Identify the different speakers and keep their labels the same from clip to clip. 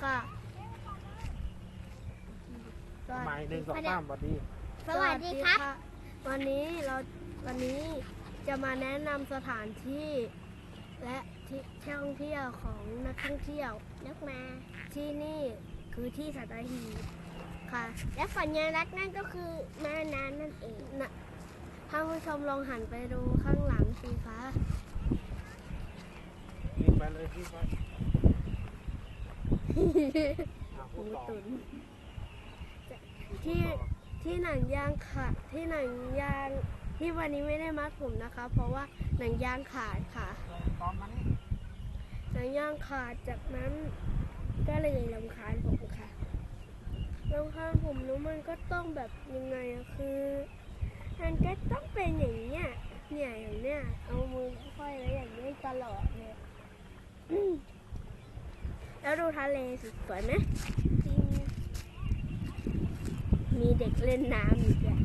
Speaker 1: ค่ะสวัส
Speaker 2: หมายหนึ่งสอง
Speaker 1: ดี
Speaker 2: สามสวัสดี
Speaker 3: สวัสดีครับะ
Speaker 1: วันนี้เราวันนี้จะมาแนะนำสถานที่ และที่ท่องเที่ยวของนักท่องเที่ยว
Speaker 3: นึกมา
Speaker 1: ที่นี่คือที่สัตหีบค่ะ
Speaker 3: และสัญลักษณ์นั่นก็คือแม่น้ำนั่นเอง
Speaker 1: นะท่านผู้ชมลองหันไปดูข้างหลังสิคะ
Speaker 2: วิ่งไปเลยวิ่งไปอะ
Speaker 1: หมู
Speaker 2: ตุ๋
Speaker 1: นที่ที่หนังยางขาดที่หนังยางที่วันนี้ไม่ได้มัดผมนะคะ เพราะว่าหนังยางขาดค่ะหนังยางขาดจากนั้นก็เลยลำคาญผมค่ะลำคาญผมแล้วมันก็ต้องแบบยังไงคือมันก็ต้องเป็นอย่างเนี้ยเนี่ยอย่างเนี้ยเอามือค่อยไว้อย่างนี้ตลอดเลยอืม แล้วดูทะเลสิสวยไหมมีเด็กเล่นน้ำอีกอะ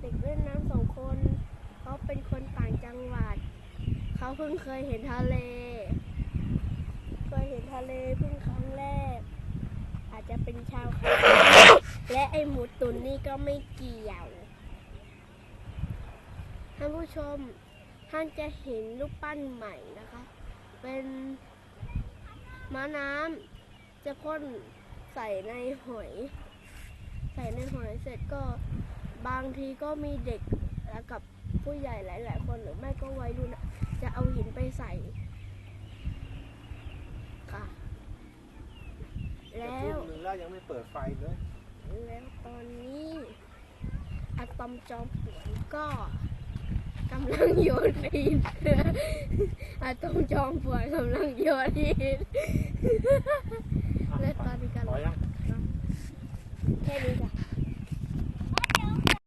Speaker 1: เด็กเล่นน้ำสองคนเขาเป็นคนต่างจังหวัดเขาเพิ่งเคยเห็นทะเล เคยเห็นทะเลเพิ่งครั้งแรก อาจจะเป็นชาวเขาและไอหมูตุนนี่ก็ไม่เกี่ยวท่านผู้ชมท่านจะเห็นรูปปั้นใหม่นะคะ เป็น ม้าน้ำจะพ่นใส่ในหอย ใส่ในหอยเสร็จก็บางทีก็มีเด็กแล้วกับผู้ใหญ่หลาย ๆ คนหรือไม่ก็วัยรุ่นอะจะเอาหินไปใส่ค่ะ
Speaker 2: จะ
Speaker 1: แล้
Speaker 2: ทุ่
Speaker 1: ว
Speaker 2: มหนึ่งแล้วยังไม่เปิดไฟเลย
Speaker 1: แล้วตอนนี้อะตอมจอมปวนก็ กำลังโยนหินอะตอมจอมปวนกำลังโยนหิน
Speaker 2: อะ
Speaker 1: และตอนนี้ก็
Speaker 2: พอยัง
Speaker 1: แค่นี้